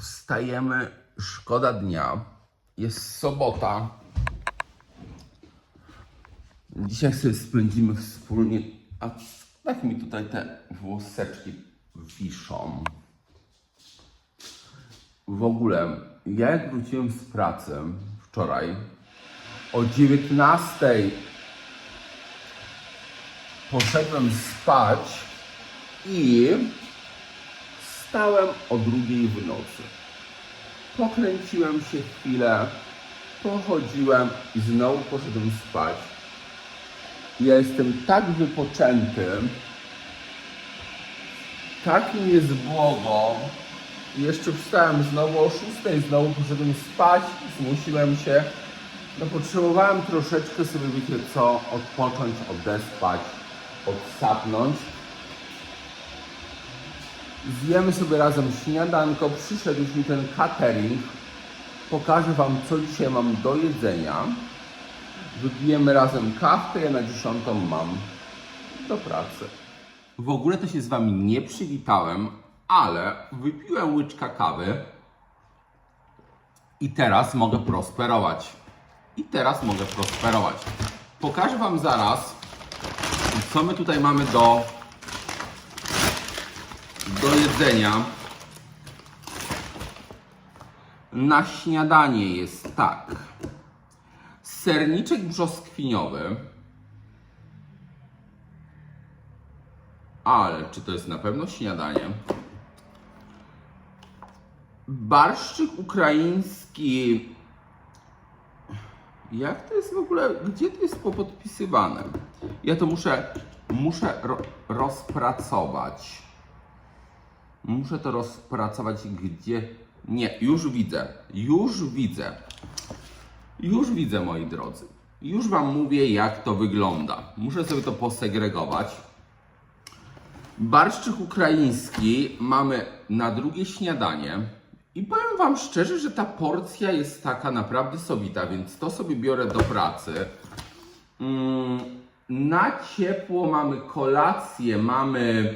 Wstajemy, szkoda dnia. Jest sobota. Dzisiaj sobie spędzimy wspólnie. A tak mi tutaj te włoseczki wiszą. W ogóle, ja jak wróciłem z pracy wczoraj o 19 poszedłem spać i wstałem o drugiej w nocy. Pokręciłem się chwilę, pochodziłem i znowu poszedłem spać. Ja jestem tak wypoczęty, tak mi Jeszcze wstałem znowu o 6, znowu poszedłem spać, zmusiłem się. No potrzebowałem troszeczkę sobie, wiecie co, odpocząć, odespać, odsapnąć. Zjemy sobie razem śniadanko, przyszedł już mi ten catering. Pokażę Wam, co dzisiaj mam do jedzenia. Wypijemy razem kawkę, ja na dziesiątą mam do pracy. W ogóle to się z Wami nie przywitałem, ale wypiłem łyczka kawy i teraz mogę prosperować. I teraz mogę prosperować. Pokażę Wam zaraz, co my tutaj mamy do, do jedzenia. Na śniadanie jest tak. Serniczek brzoskwiniowy. Ale czy to jest na pewno śniadanie? Barszczyk ukraiński. Jak to jest w ogóle? Gdzie to jest popodpisywane? Ja to muszę, muszę ro, rozpracować. Muszę to rozpracować gdzie. Nie, już widzę. Już widzę. Już widzę, moi drodzy. Już Wam mówię, jak to wygląda. Muszę sobie to posegregować. Barszczyk ukraiński mamy na drugie śniadanie. I powiem Wam szczerze, że ta porcja jest taka naprawdę sobita, więc to sobie biorę do pracy. Mm, na ciepło mamy kolację, mamy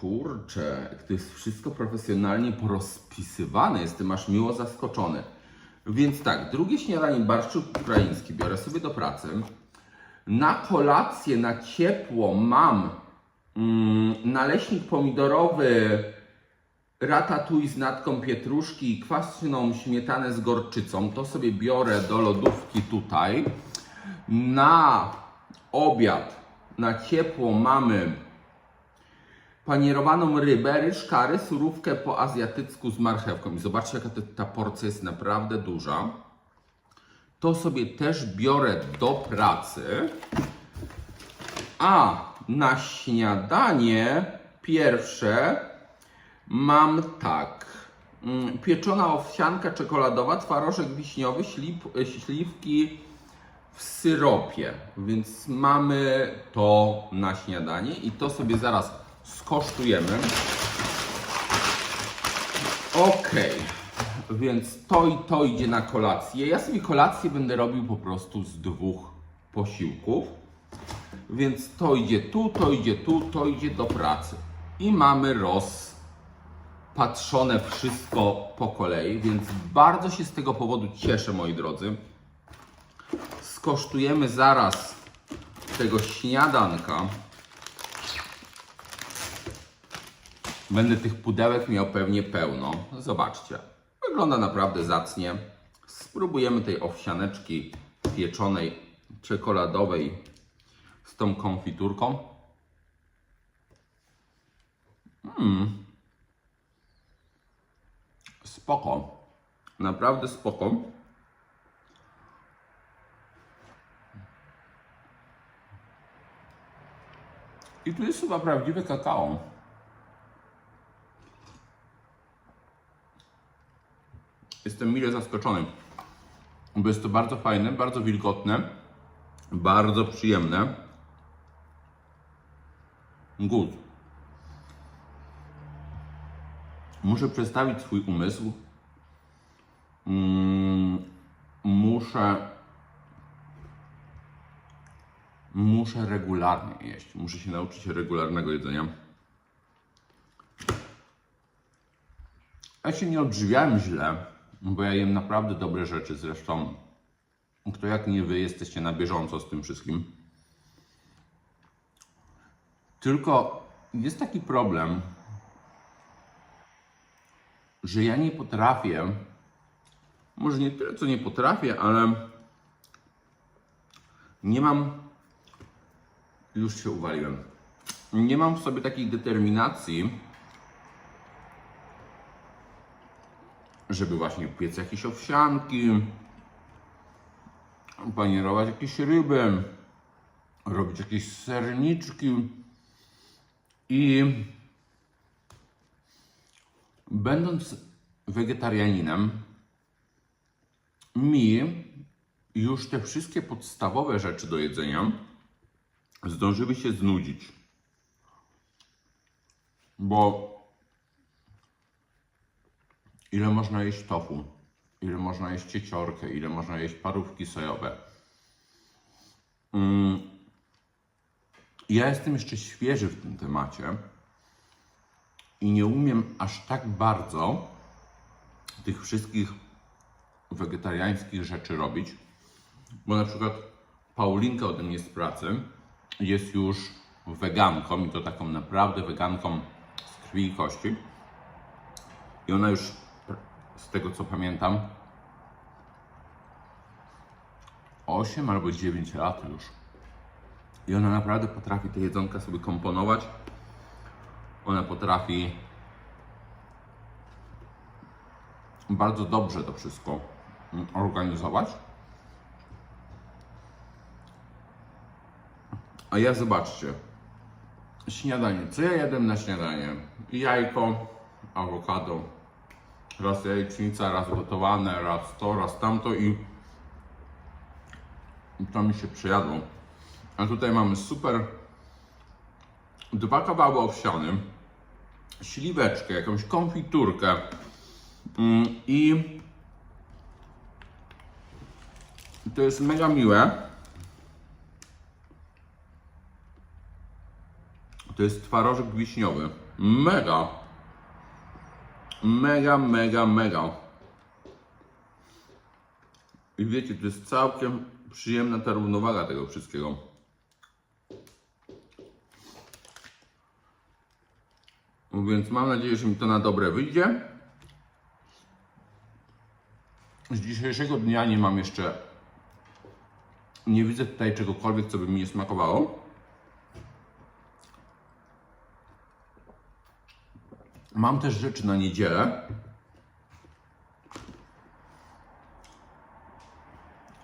Kurczę, to jest wszystko profesjonalnie porozpisywane, jestem aż miło zaskoczony. Więc tak, drugie śniadanie barszczyk ukraiński biorę sobie do pracy. Na kolację, na ciepło mam mm, naleśnik pomidorowy, ratatouille z natką pietruszki kwaśną śmietanę z gorczycą. To sobie biorę do lodówki tutaj. Na obiad, na ciepło mamy panierowaną rybę, ryż kary, surówkę po azjatycku z marchewką. I zobaczcie, jaka ta, ta porcja jest naprawdę duża. To sobie też biorę do pracy. A na śniadanie pierwsze mam tak. Mm, Pieczona owsianka czekoladowa, twarożek wiśniowy, ślip, śliwki w syropie. Więc mamy to na śniadanie i to sobie zaraz skosztujemy. Ok, więc to i to idzie na kolację. Ja sobie kolację będę robił po prostu z dwóch posiłków. Więc to idzie tu, to idzie tu, to idzie do pracy. I mamy rozpatrzone wszystko po kolei, więc bardzo się z tego powodu cieszę, moi drodzy. Skosztujemy zaraz tego śniadanka. Będę tych pudełek miał pewnie pełno. Zobaczcie. Wygląda naprawdę zacnie. Spróbujemy tej owsianeczki pieczonej, czekoladowej z tą konfiturką. Mmm. Spoko. Naprawdę spoko. I tu jest chyba prawdziwe kakao. Jestem mile zaskoczony, bo jest to bardzo fajne, bardzo wilgotne, bardzo przyjemne. Good. Muszę przestawić swój umysł. Mm, muszę muszę regularnie jeść. Muszę się nauczyć regularnego jedzenia. Ja się nie odżywiałem źle, bo ja jem naprawdę dobre rzeczy. Zresztą, kto jak nie wy, jesteście na bieżąco z tym wszystkim. Tylko jest taki problem, że ja nie potrafię, może nie tyle co nie potrafię, ale nie mam, już się uwaliłem, nie mam w sobie takiej determinacji, żeby właśnie piec jakieś owsianki, panierować jakieś ryby, robić jakieś serniczki i będąc wegetarianinem mi już te wszystkie podstawowe rzeczy do jedzenia zdążyły się znudzić. Bo ile można jeść tofu, ile można jeść cieciorkę, ile można jeść parówki sojowe. Mm. Ja jestem jeszcze świeży w tym temacie i nie umiem aż tak bardzo tych wszystkich wegetariańskich rzeczy robić, bo na przykład Paulinka ode mnie z pracy jest już weganką i to taką naprawdę weganką z krwi i kości. I ona już, z tego co pamiętam, 8 albo 9 lat już. I ona naprawdę potrafi te jedzonka sobie komponować. Ona potrafi bardzo dobrze to wszystko organizować. A ja zobaczcie, śniadanie. Co ja jadłem na śniadanie? Jajko, awokado, raz jajecznica, raz gotowane, raz to, raz tamto i i to mi się przejadło. A tutaj mamy super dwa kawały owsiane, śliweczkę, jakąś konfiturkę mm, i to jest mega miłe. To jest twarożek wiśniowy. Mega. Mega, mega, mega. I wiecie, to jest całkiem przyjemna ta równowaga tego wszystkiego. Więc mam nadzieję, że mi to na dobre wyjdzie. Z dzisiejszego dnia nie mam jeszcze. Nie widzę tutaj czegokolwiek, co by mi nie smakowało. Mam też rzeczy na niedzielę.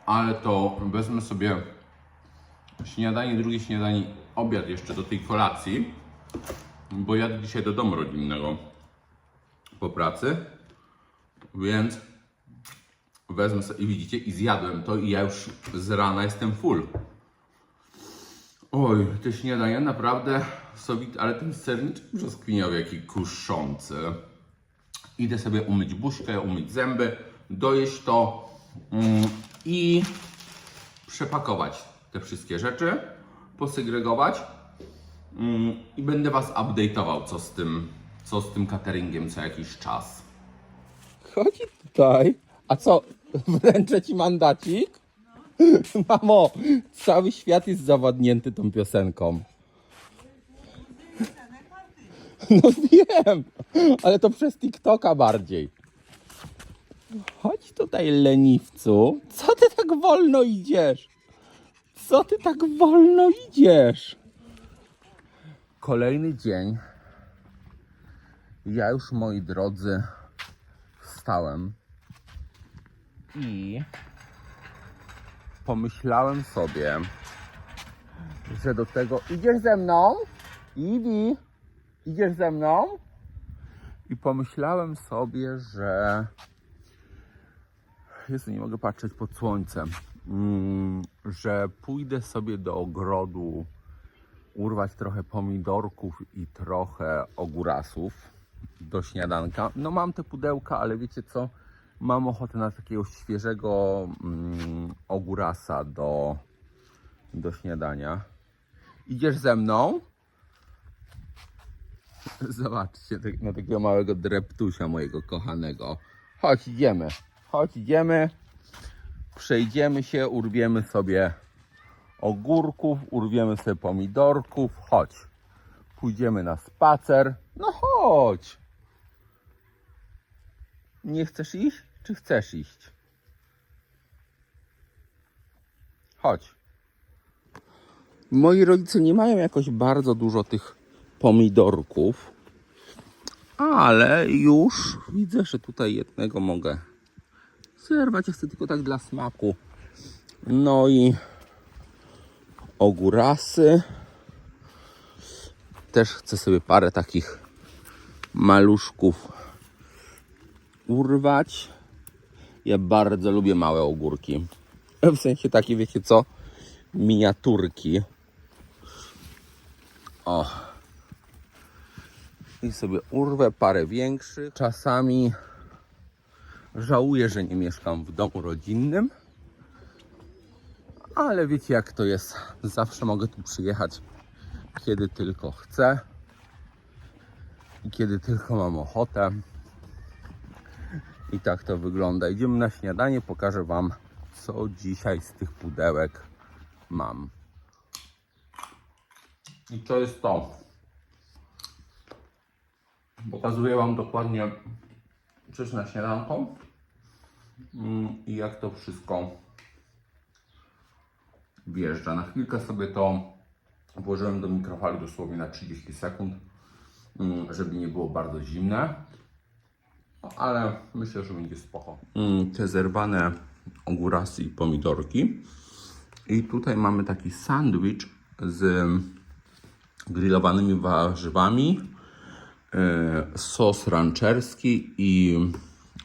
ale to wezmę sobie śniadanie, drugie śniadanie, obiad jeszcze do tej kolacji, bo jadę dzisiaj do domu rodzinnego po pracy, więc wezmę sobie, i widzicie, i zjadłem to i ja już z rana jestem full. Oj, te śniadania naprawdę sowit, ale ten serniczek brzoskwiniowy jaki kuszący. Idę sobie umyć buźkę, umyć zęby, dojeść to mm, i przepakować te wszystkie rzeczy, posegregować mm, i będę Was update'ował, co z tym, co z tym cateringiem co jakiś czas. Chodzi tutaj. A co? Wręczę ci mandacik? Mamo, cały świat jest zawodnięty tą piosenką. No wiem, ale to przez TikToka bardziej. Chodź tutaj, leniwcu. Co ty tak wolno idziesz? Co ty tak wolno idziesz? Kolejny dzień. Ja już, moi drodzy, wstałem i pomyślałem sobie, że do tego idziesz ze mną, Iwi, idziesz ze mną? I pomyślałem sobie, że Jezu, nie mogę patrzeć pod słońcem, mm, że pójdę sobie do ogrodu urwać trochę pomidorków i trochę ogórasów do śniadanka. No mam te pudełka, ale wiecie co? Mam ochotę na takiego świeżego mm, ogórasa do, do śniadania. Idziesz ze mną? Zobaczcie tak- na takiego małego dreptusia mojego kochanego. Chodź, idziemy. Chodź, idziemy. Przejdziemy się, urwiemy sobie ogórków, urwiemy sobie pomidorków. Chodź. Pójdziemy na spacer. No chodź. Nie chcesz iść? Czy chcesz iść? Chodź. Moi rodzice nie mają jakoś bardzo dużo tych pomidorków, ale już widzę, że tutaj jednego mogę zerwać. Chcę tylko tak dla smaku. No i ogórasy. Też chcę sobie parę takich maluszków urwać. Ja bardzo lubię małe ogórki. W sensie takie, wiecie co? Miniaturki. O. I sobie urwę parę większych. Czasami żałuję, że nie mieszkam w domu rodzinnym. Ale wiecie jak to jest. Zawsze mogę tu przyjechać, kiedy tylko chcę. I kiedy tylko mam ochotę. I tak to wygląda. Idziemy na śniadanie, pokażę Wam, co dzisiaj z tych pudełek mam. I to jest to. Pokazuję Wam dokładnie, jest na śniadanko mm, i jak to wszystko wjeżdża. Na chwilkę sobie to włożyłem do mikrofali dosłownie na 30 sekund, mm, żeby nie było bardzo zimne. No, ale myślę, że będzie spoko. Mm, te zerwane ogórasy i pomidorki. I tutaj mamy taki sandwich z grillowanymi warzywami, sos rancherski i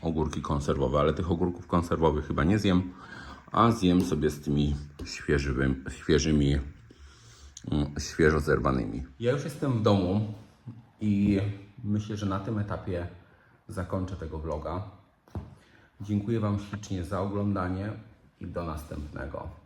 ogórki konserwowe, ale tych ogórków konserwowych chyba nie zjem, a zjem sobie z tymi świeżymi, świeżymi mm, świeżo zerwanymi. Ja już jestem w domu i myślę, że na tym etapie zakończę tego vloga. Dziękuję Wam ślicznie za oglądanie i do następnego.